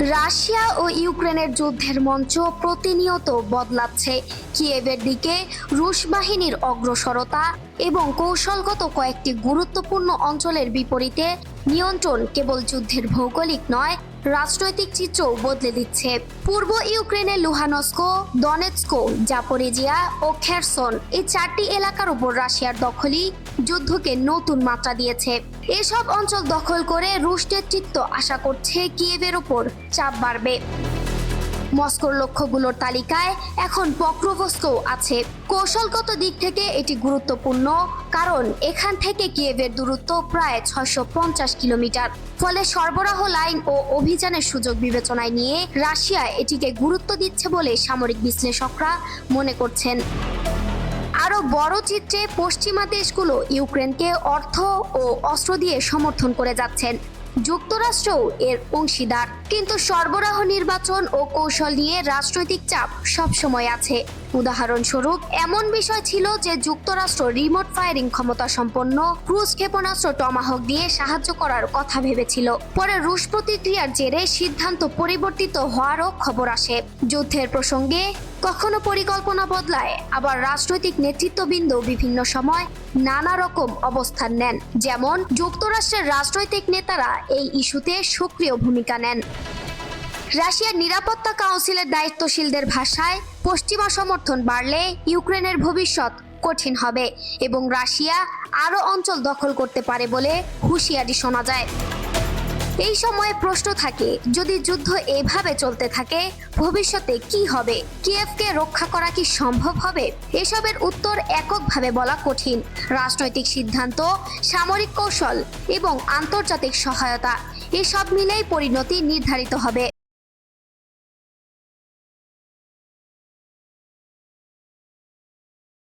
Russia ও ইউক্রেনের যুদ্ধের মঞ্চ প্রতিনিয়ত বদলাচ্ছে। কিয়েভের দিকে রুশ বাহিনীর অগ্রসরতা এবং কৌশলগত কয়েকটি গুরুত্বপূর্ণ অঞ্চলের বিপরীতে নিয়ন্ত্রণ কেবল যুদ্ধের ভৌগোলিক নয় রাজনৈতিক চিত্র বদলে দিচ্ছে। পূর্ব ইউক্রেনের লুহানস্কো, দনেৎস্কো, জাপোরেজিয়া ও খেরসন এই চারটি এলাকার উপর রাশিয়ার দখলই যুদ্ধকে নতুন মাত্রা দিয়েছে। এসব অঞ্চল দখল করে রুশ নেতৃত্ব আশা করছে কিয়েভের উপর চাপ বাড়বে। মস্কোর লক্ষ্যগুলোর তালিকায় এখন পক্রোভস্কও আছে। কৌশলগত দিক থেকে এটি গুরুত্বপূর্ণ, কারণ এখান থেকে কিয়েভের দূরত্ব প্রায় ছয়শো পঞ্চাশ কিলোমিটার। ফলে সরবরাহ লাইন ও অভিযানের সুযোগ বিবেচনায় নিয়ে রাশিয়া এটিকে গুরুত্ব দিচ্ছে বলে সামরিক বিশ্লেষকরা মনে করছেন। আরও বড় চিত্রে পশ্চিমা দেশগুলো ইউক্রেনকে অর্থ ও অস্ত্র দিয়ে সমর্থন করে যাচ্ছেন। যুক্তরাষ্ট্রও এর অংশীদার। কিন্তু সরবরাহ নির্বাচন ও কৌশল নিয়ে রাজনৈতিক চাপ সবসময় আছে। উদাহরণস্বরূপ, এমন বিষয় ছিল যে যুক্তরাষ্ট্র রিমোট ফায়ারিং ক্ষমতা সম্পন্ন, ক্রুজ ক্ষেপণাস্ত্র টমাহক দিয়ে সাহায্য করার কথা ভেবেছিল। পরে রুশ প্রতিক্রিয়ার জেরে সিদ্ধান্ত পরিবর্তিত হওয়ারও খবর আসে। যুদ্ধের প্রসঙ্গে কখনো পরিকল্পনা বদলায়, আবার রাজনৈতিক নেতৃত্ববৃন্দ বিভিন্ন সময় নানা রকম অবস্থান নেন। যেমন, যুক্তরাষ্ট্রের রাজনৈতিক নেতারা এই ইস্যুতে সক্রিয় ভূমিকা নেন। রাশিয়ার নিরাপত্তা কাউন্সিলের দায়িত্বশীলদের ভাষায়, পশ্চিমা সমর্থন বাড়লে ইউক্রেনের ভবিষ্যৎ কঠিন হবে এবং রাশিয়া আরও অঞ্চল দখল করতে পারে বলে হুঁশিয়ারি শোনা যায়। এই সময়ে প্রশ্ন থাকে, যদি যুদ্ধ এভাবে চলতে থাকে, ভবিষ্যতে কি হবে? কিয়েভকে রক্ষা করা কি সম্ভব হবে? এসবের উত্তর এককভাবে বলা কঠিন। রাজনৈতিক সিদ্ধান্ত, সামরিক কৌশল এবং আন্তর্জাতিক সহায়তা, এসব মিলেই পরিণতি নির্ধারিত হবে।